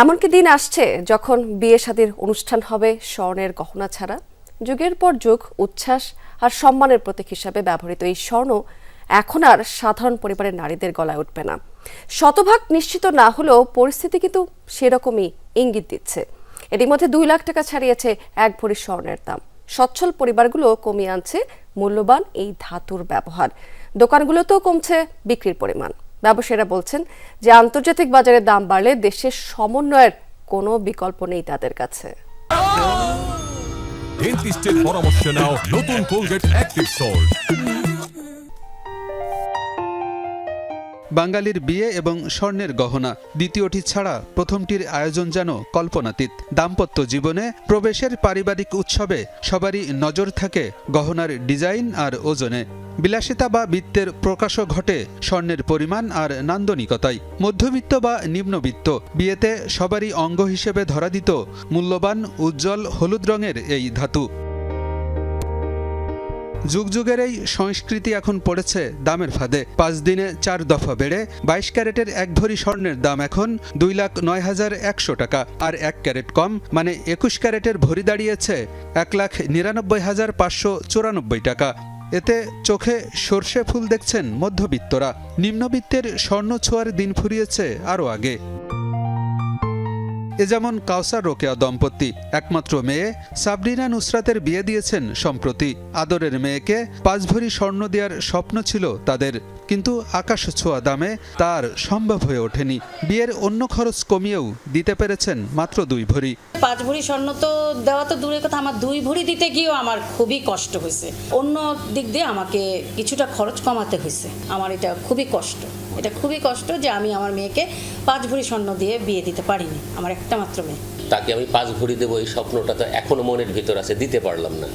এমনকি দিন আসছে যখন বিয়ে শাদীর অনুষ্ঠান হবে স্বর্ণের গহনা ছাড়া। যুগের পর যুগ, উচ্ছ্বাস আর সম্মানের প্রতীক হিসাবে ব্যবহৃত এই স্বর্ণ এখন আর সাধারণ পরিবারের নারীদের গলায় উঠবে না। শতভাগ নিশ্চিত না হলেও পরিস্থিতি কিন্তু সেরকমই ইঙ্গিত দিচ্ছে। এরই মধ্যে দুই লাখ টাকা ছাড়িয়েছে এক ভরি স্বর্ণের দাম। সচ্ছল পরিবারগুলো কমিয়ে আনছে মূল্যবান এই ধাতুর ব্যবহার। দোকানগুলোতেও কমছে বিক্রির পরিমাণ। ব্যবসায়ীরা বলছেন যে আন্তর্জাতিক বাজারে দাম বাড়লে দেশের সমন্বয়ের কোনো বিকল্প নেই তাদের কাছে। ডেন্টিস্টের পরামর্শ নাও নতুন কোলগেট অ্যাক্টিভ সল্ট বাঙালির বিয়ে এবং স্বর্ণের গহনা, দ্বিতীয়টি ছাড়া প্রথমটির আয়োজন যেন কল্পনাতীত। দাম্পত্য জীবনে প্রবেশের পারিবারিক উৎসবে সবারই নজর থাকে গহনার ডিজাইন আর ওজনে। বিলাসিতা বা বৃত্তের প্রকাশও ঘটে স্বর্ণের পরিমাণ আর নান্দনিকতায়। মধ্যবিত্ত বা নিম্নবিত্ত, বিয়েতে সবারই অঙ্গ হিসেবে ধরা দিত মূল্যবান, উজ্জ্বল হলুদ রঙের এই ধাতু। যুগ যুগের এই সংস্কৃতি এখন পড়েছে দামের ফাঁদে। পাঁচ দিনে চার দফা বেড়ে, বাইশ ক্যারেটের এক ভরি স্বর্ণের দাম এখন দুই লাখ নয় হাজার একশো টাকা। আর এক ক্যারেট কম মানে একুশ ক্যারেটের ভরি দাঁড়িয়েছে এক লাখ নিরানব্বই হাজার পাঁচশো চুরানব্বই টাকা। এতে চোখে সর্ষে ফুল দেখছেন মধ্যবিত্তরা। নিম্নবিত্তের স্বর্ণ ছোঁয়ার দিন ফুরিয়েছে আরও আগে। এ যেমন কাউসার রোকেয়া দম্পতি। একমাত্র মেয়ে সাবরিনা নুসরাতের বিয়ে দিয়েছেন সম্প্রতি। আদরের মেয়েকে পাঁচ ভরি স্বর্ণ দেওয়ার স্বপ্ন ছিল তাদের। কিন্তু আকাশ ছোঁয়া দামে তার সম্ভব হয়ে ওঠেনি। বিয়ের অন্য খরচ কমিয়েও দিতে পেরেছেন মাত্র দুই ভরি। পাঁচ ভরি স্বর্ণ তো দেওয়া তো দূরের কথা। আমার দুই ভরি দিতে গিয়েও আমার খুবই কষ্ট হয়েছে। অন্য দিক দিয়ে আমাকে কিছুটা খরচ কমাতে হয়েছে। আমার এটা খুবই কষ্ট। এটা খুবই কষ্ট যে আমি আমার মেয়েকে পাঁচ ভরি স্বর্ণ দিয়ে বিয়ে দিতে পারিনি, আমার একটা মাত্র মেয়ে। তাকে আমি পাঁচ ভরি দেবো, এই স্বপ্নটা তো এখনও মনের ভিতর আছে, দিতে পারলাম না।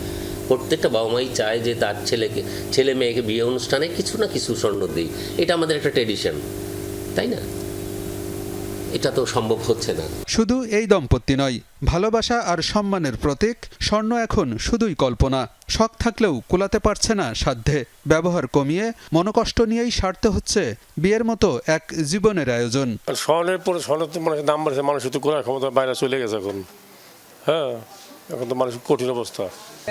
প্রত্যেকটা বাবা মাই চায় যে তার ছেলেকে, ছেলে মেয়েকে বিয়ে অনুষ্ঠানে কিছু না কিছু স্বর্ণ দিই, এটা আমাদের একটা ট্রেডিশন তাই না? এটা তো সম্ভব হচ্ছে না। শুধু এই দম্পতি নয় ভালোবাসা আর সম্মানের প্রতীক স্বর্ণ এখন শুধুই কল্পনা। শখ থাকলেও কুলাতে পারছে না সাধ্যে। ব্যবহার কমিয়ে মনোকষ্ট নিয়েই সারতে হচ্ছে বিয়ের মতো এক জীবনের আয়োজন। আর স্বর্ণের পরে স্বর্ণের তো মানুষের দাম বাড়ছে মানুষের তো করার ক্ষমতা বাইরে চলে গেছে এখন। হ্যাঁ এখন তো মানুষের কঠিন অবস্থা।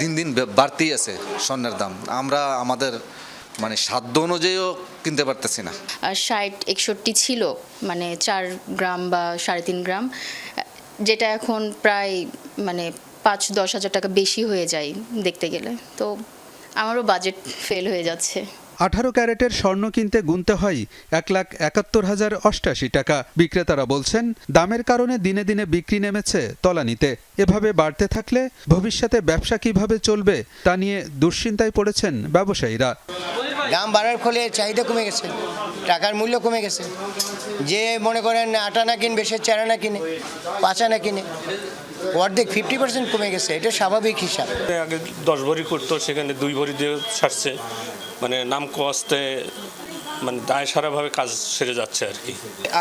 দিন দিন বাড়তেই আছে স্বর্ণের দাম। আমরা আমাদের মানে সাধ্য অনুযায়ীও কিনতে পারতেছি না। ষাট একষট্টি ছিল মানে চার গ্রাম বা সাড়ে তিন গ্রাম যেটা এখন প্রায় মানে পাঁচ দশ হাজার টাকা বেশি হয়ে যায় দেখতে গেলে। তো আমারও বাজেট ফেল হয়ে যাচ্ছে। আঠারো ক্যারেটের স্বর্ণ কিনতে গুনতে হয় এক লাখ একাত্তর হাজার অষ্টাশি টাকা। বিক্রেতারা বলছেন দামের কারণে দিনে দিনে বিক্রি নেমেছে তলানিতে। এভাবে বাড়তে থাকলে ভবিষ্যতে ব্যবসা কীভাবে চলবে তা নিয়ে দুশ্চিন্তায় পড়েছেন ব্যবসায়ীরা। দাম বাড়ার ফলে চাহিদা কমে গেছে টাকার মূল্য কমে গেছে। যে মনে করেন আটানা কিনবে সে চারা না কিনে পাঁচা না কিনে অর্ধেক ফিফটি পার্সেন্ট কমে গেছে এটা স্বাভাবিক হিসাব। আগে দশ ভরি করতো সেখানে দুই ভরি দিয়ে ছাড়ছে। মানে নাম কস্তে মানে দায় সারাভাবে কাজ সেরে যাচ্ছে আর কি।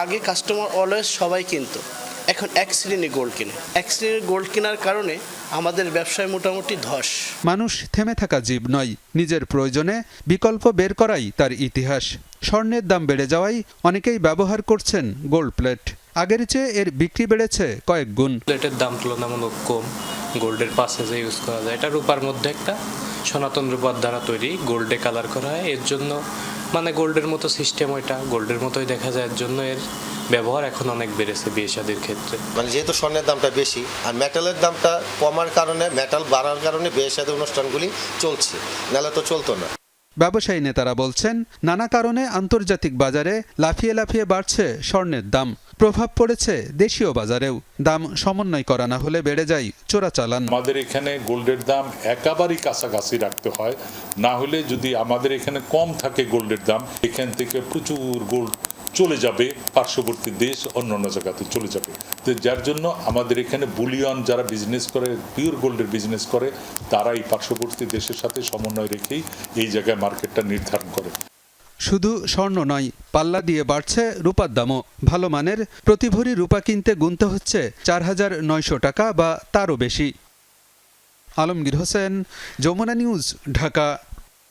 আগে কাস্টমার অলওয়েজ সবাই কিনতো। এখন এক শ্রেণি গোল্ড কিনে। এক শ্রেণির গোল্ড কেনার কারণে আমাদের ব্যবসায় মোটামুটি ধস। মানুষ থেমে থাকা জীব নয় নিজের প্রয়োজনে বিকল্প বের করাই তার ইতিহাস। স্বর্ণের দাম বেড়ে যাওয়ায় অনেকেই ব্যবহার করছেন গোল্ড প্লেট আগের চেয়ে এর বিক্রি বেড়েছে কয়েক গুণ। প্লেটের দাম তুলনামূলক কম। গোল্ডের পাশে যে ইউজ করা যায় এটা রূপার মধ্যে একটা সনাতন রূপার দ্বারা তৈরি গোল্ডে কালার করা হয়। এর জন্য মানে গোল্ডের মতো সিস্টেম ওইটা, গোল্ডের মতোই দেখা যায়, এর জন্য এর ব্যবহার এখন অনেক বেড়েছে বিয়ে শাদির ক্ষেত্রে। মানে যেহেতু স্বর্ণের দামটা বেশি, আর মেটালের দামটা কমার কারণে, মেটাল বাড়ার কারণে বিয়ে সাথে অনুষ্ঠানগুলি চলছে, নাহলে তো চলতো না। ব্যবসায়ী নেতারা বলছেন, নানা কারণে আন্তর্জাতিক বাজারে লাফিয়ে লাফিয়ে বাড়ছে স্বর্ণের দাম। প্রভাব পড়েছে দেশীয় বাজারেও। দাম সমন্বয় করা না হলে বেড়ে যায় চোরাচালান। আমাদের এখানে গোল্ডের দাম একেবারেই কাছাকাছি রাখতে হয়। না হলে যদি আমাদের এখানে কম থাকে গোল্ডের দাম, এখান থেকে প্রচুর গোল্ড চলে যাবে, পার্শ্ববর্তী দেশ অন্যান্য জায়গাতে চলে যাবে। তো যার জন্য আমাদের এখানে বুলিয়ন যারা বিজনেস করে পিওর গোল্ডের বিজনেস করে তারা এই পার্শ্ববর্তী দেশের সাথে সমন্বয় রেখেই এই জায়গায় মার্কেটটা নির্ধারণ করে। শুধু স্বর্ণ নয়, পাল্লা দিয়ে বাড়ছে রূপার দামও। ভালো মানের প্রতি ভরি রূপা কিনতে গুনতে হচ্ছে চার হাজার নয়শো টাকা বা তারও বেশি। আলমগীর হোসেন, যমুনা নিউজ, ঢাকা।